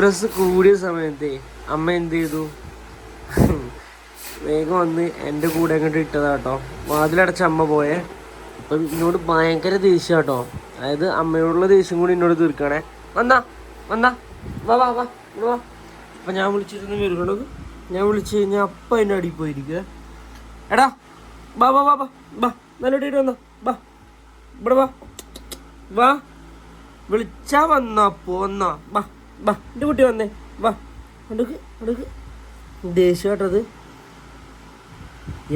Dress കൂടിയ സമയത്തെ അമ്മ എന്ത് ചെയ്തു? വേഗം വന്ന് എന്റെ കൂടെ അങ്ങോട്ട് ഇട്ടതാ കേട്ടോ വാതിലടച്ച അമ്മ പോയെ. അപ്പം എന്നോട് ഭയങ്കര ദേഷ്യം കേട്ടോ അതായത് അമ്മയോടുള്ള ദേഷ്യം കൂടി എന്നോട് തീർക്കണേ. വന്നാ വന്നാ. വാ വാ വാ. വാ. അപ്പം ഞാൻ വിളിച്ചിരുന്ന് വരുന്നുണ്ടോ ഞാൻ വിളിച്ചു കഴിഞ്ഞാൽ അപ്പം അതിന്റെ അടിയിൽ പോയിരിക്കുക എടാ വാ വാ വാ വാ. വാ നല്ല ഇടയിട്ട് വന്നോ. വാ ഇവിടെ വാ. വാ. വിളിച്ചാ വന്നാ പോന്നാ വാ. വാ എന്റെ കുട്ടി വന്നേ. വാ അടുക്ക് അടുക്ക് ദേഷ്യം കേട്ടത്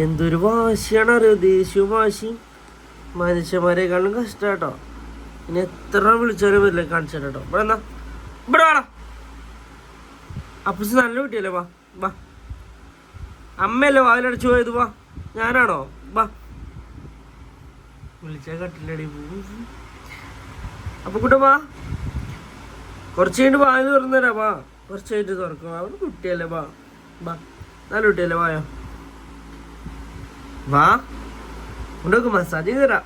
എന്തൊരു വാശിയാണ് അറിയോ? ദേഷ്യവും വാശിയും. മനുഷ്യന്മാരെക്കാളും കഷ്ടം കേട്ടോ ഇനി എത്ര വിളിച്ചാലും വരില്ല കാണിച്ചു കേട്ടോ ഇവിടെ എന്നാ ഇവിടെ വേണം അപ്പുസ് നല്ല കുട്ടിയല്ലേ വാ വാ. അമ്മയല്ലേ വാതിലടച്ചു പോയത് വാ. ഞാനാണോ? വാ. വിളിച്ചാൽ കട്ടില്ലടി അപ്പൊ കൂട്ട വാ. കുറച്ച് കഴിഞ്ഞിട്ട് വായു തുറന്നു തരാം വാ. കുറച്ച് കഴിഞ്ഞിട്ട് തുറക്കും. അവിടെ കുട്ടിയല്ലേ വാ. വാ. നല്ല കുട്ടിയല്ലേ വായോ. വാ. ഉണ്ടോക്ക് മസാജ് ചെയ്ത് തരാം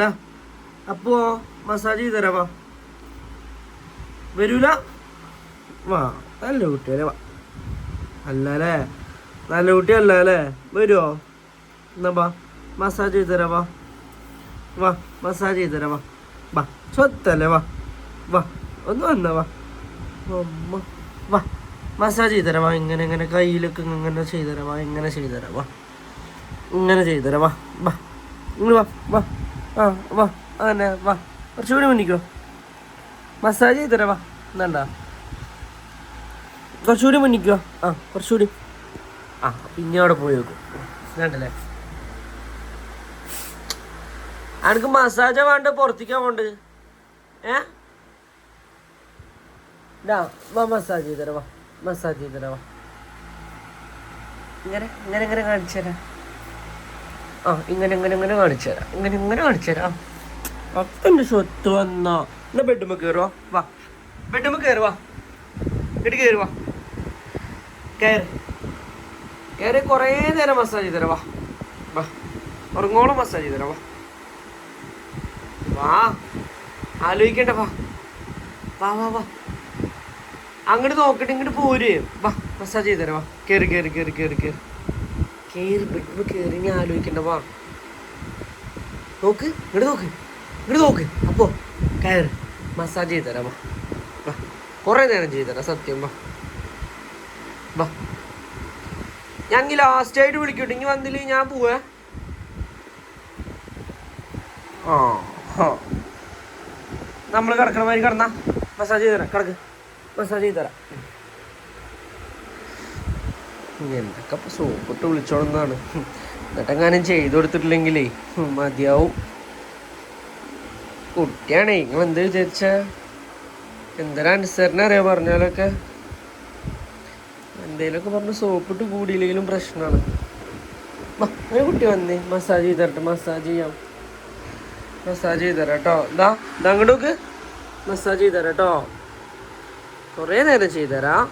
ഡാ. അപ്പോ മസാജ് ചെയ്ത് തരാം വാ. വരൂല? വാ. നല്ല കുട്ടിയല്ലേ വാ. അല്ലല്ലേ? നല്ല കുട്ടിയല്ല അല്ലേ? വരുമോ എന്നാ വാ. മസാജ് ചെയ്ത് തരാം വാ. വാ. മസാജ് ചെയ്ത് തരാം വാ. വാ. സ്വത്തല്ലേ വാ. വാ. ഒന്ന് വന്നാ വാ. അമ്മ വാ. മസാജ് ചെയ്ത് തരാം വാ. ഇങ്ങനെ ഇങ്ങനെ കയ്യിലൊക്കെ ഇങ്ങനെ ചെയ്ത് തരാം വാ. ഇങ്ങനെ ചെയ്ത് തരാം വാ. ഇങ്ങനെ ചെയ്ത് തരാം വാ. വാ. ഇങ്ങനെ വാ വാ. ആ വാ. അങ്ങനെ വാ. കുറച്ചുകൂടി മുന്നിക്കോ മസാജ് ചെയ്ത് തരാം വാ എന്താ കുറച്ചുകൂടി മുന്നിക്കോ ആ കുറച്ചുകൂടി ആ പിന്നെ അവിടെ പോയി നോക്കും. വേണ്ടല്ലേ അനക്ക് മസാജ വേണ്ട പുറത്തേക്കാ വേണ്ടത്? ഏ? ഡാ വാ മസാജ് ചെയ്ത് വാ മസാജ് ചെയ്ത് വാ. ഇങ്ങനെ ഇങ്ങനെ ഇങ്ങനെ കാണിച്ചു തരാം. ആ ഇങ്ങനെ ഇങ്ങനെ ഇങ്ങനെ കാണിച്ചു തരാം. ഇങ്ങനെ ഇങ്ങനെ കാണിച്ചു തരാം. അപ്പന്റെ സ്വത്ത് വന്നോ? എന്നാ ബെഡ്മ കയറുവാ വാ ബെഡ്മ കയറുവാ ഇങ്ങോട്ട് കയറുവാ കയറി കയറി കുറേ. നേരം മസാജ് ചെയ്ത് വാ. വാ ഉറങ്ങോളം മസാജ് ചെയ്ത് വാ. വാ ആലോചിക്കണ്ട വാ. വാ വാ വാ. അങ്ങോട്ട് നോക്കിട്ട് ഇങ്ങോട്ട് പോര്. വാ മസാജ് ചെയ്ത് തരാം വാ കയറി കയറി കയറി കയറി കയറി കയറി പെട്ടെന്ന് കയറി ഞാൻ ആലോചിക്കണ്ട വാ. നോക്ക് ഇങ്ങോട്ട് നോക്ക് ഇങ്ങോട്ട് നോക്ക്. അപ്പോ കയറി മസാജ് ചെയ്ത് തരാം വാ. വാ കുറേ നേരം ചെയ്ത് തരാം സത്യം വാ. വാ. ഞാൻ ലാസ്റ്റ് ആയിട്ട് വിളിക്കട്ടെ. ഇനി വന്നില്ല ഞാൻ പോവേ. ആ നമ്മൾ കിടക്കണ മാതിരി കിടന്നാ. മസാജ് ചെയ്തരാം കിടക്ക്. മസാജ് ചെയ്ത് തരാം എന്തൊക്കെ ഇപ്പൊ സോപ്പിട്ട് വിളിച്ചോളുന്നാണ് എന്നിട്ടെങ്ങാനും ചെയ്തു കൊടുത്തിട്ടില്ലെങ്കിലേ മതിയാവും. കുട്ടിയാണേ നിങ്ങൾ എന്ത് വിചാരിച്ച? എന്തൊരു അനുസരണ അറിയാ പറഞ്ഞാലൊക്കെ? എന്തേലൊക്കെ പറഞ്ഞ് സോപ്പിട്ട് കൂടിയില്ലെങ്കിലും പ്രശ്നമാണ് ഒരു കുട്ടി വന്നേ മസാജ് ചെയ്ത് തരട്ടെ മസാജ് ചെയ്യാം. മസാജ് ചെയ്ത് തരാം കേട്ടോ ഇതാ ഇതാ അങ്ങോട്ട് നോക്ക്. മസാജ് ചെയ്ത് തരാം കേട്ടോ കുറേ നേരം ചെയ്തുതരാം.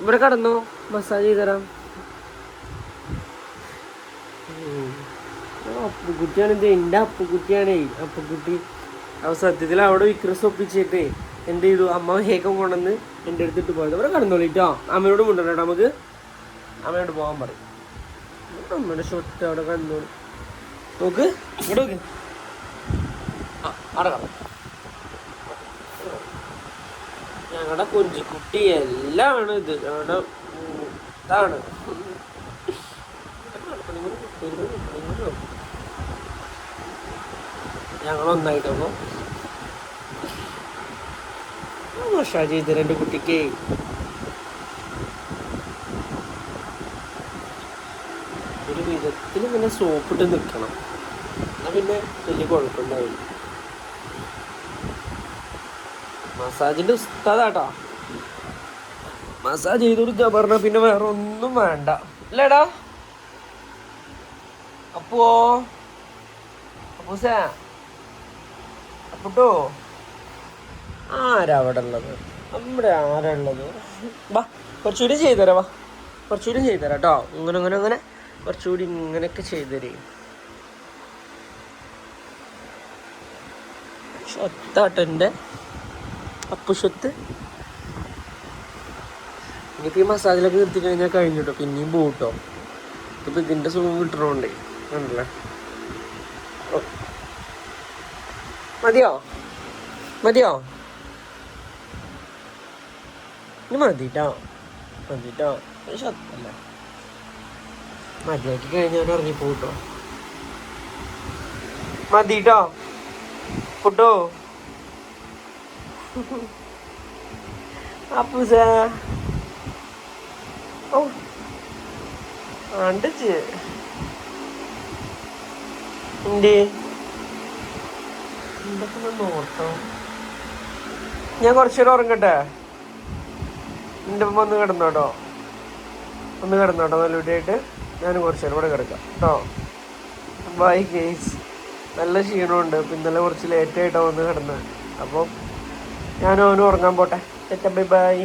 ഇവിടെ കടന്നോ? മസാജ് ചെയ്തുതരാം. ഉം. ആ അപ്പുകുട്ടിയാണ് ഇത്. എന്റെ അപ്പുകുട്ടിയാണേ അപ്പുകുട്ടി അവ സത്യത്തിൽ അവിടെ വിക്രസ് ഒപ്പിച്ചിട്ടേ എന്ത് ചെയ്തു? അമ്മ ഹേക്കം കൊണ്ടുവന്ന് എന്റെ അടുത്തിട്ട് പോയത്. ഇവിടെ കടന്നോളിട്ടോ അമ്മയോട് കൊണ്ടുവരണം നമുക്ക്. അമ്മയോട് പോകാൻ പറയും. അമ്മയുടെ ഷോട്ട് അവിടെ കടന്നോളൂ. നോക്ക്. ഇവിടെ നോക്ക്. അവിടെ കാണാം ഞങ്ങളുടെ കുഞ്ചിക്കുട്ടി എല്ലാമാണ് ഇത്. ഞങ്ങളുടെ ഇതാണ്. ഞങ്ങളൊന്നായിട്ടപ്പോ ഷാജി ഇത് രണ്ട് കുട്ടിക്ക്. ഒരു വിധത്തിൽ ഇങ്ങനെ സോപ്പിട്ട് നിൽക്കണം എന്നാ പിന്നെ വലിയ കുഴപ്പമുണ്ടാവില്ല മസാജിന്റെ ഉസ്താദാട്ടോ. മസാജ് ചെയ്തു കൊടുക്കുക പറഞ്ഞ പിന്നെ വേറെ ഒന്നും വേണ്ട. അല്ലേടാ? അപ്പോ? അപ്പോട്ടോ ആരാവിടെ ആരാ അവിടെ ഉള്ളത് നമ്മുടെ ആരാ ഉള്ളത് വാ കുറച്ചുകൂടി ചെയ്തുതരാം വാ. കുറച്ചുകൂടി ചെയ്തുതരാം കേട്ടോ ഇങ്ങനെ ഇങ്ങനെ ഇങ്ങനെ. കുറച്ചുകൂടി ഇങ്ങനെയൊക്കെ ചെയ്തുതരേ. ഒത്താട്ടെന്റെ അപ്പുഷത്ത് ഇനിയിപ്പോൾ ഈ മസാജിലൊക്കെ നിർത്തി കഴിഞ്ഞാൽ കഴിഞ്ഞിട്ടോ? പിന്നെയും പോകും കേട്ടോ ഇതിപ്പോൾ ഇതിന്റെ സുഖം കിട്ടണോണ്ടേ. ആണല്ലേ മതിയോ? മതിയോ? ഇനി മതിട്ടോ? മതിട്ടോ? ശത്തല്ല മതിയാക്കി കഴിഞ്ഞാൽ ഇറങ്ങിപ്പോകും കേട്ടോ മതിട്ടോ? ഫുഡോ? അപ്പൂസ. ഓ അണ്ടച്ച് ഞാൻ കുറച്ചേരം ഉറങ്ങട്ടെ? എന്റെ ഉമ്മ ഒന്ന് കിടന്നോട്ടോ. ഒന്ന് കിടന്നോട്ടോ നല്ല കുട്ടിയായിട്ട് ഞാൻ കുറച്ചേരം കൂടെ കിടക്കാം. കേട്ടോ ബൈ കേസ് നല്ല ക്ഷീണമുണ്ട്. അപ്പം ഇന്നലെ കുറച്ച് ലേറ്റായിട്ടാണ് ഒന്ന് കിടന്നത് അപ്പം ഞാനും അവനും ഉറങ്ങാൻ പോട്ടെ. Bye bye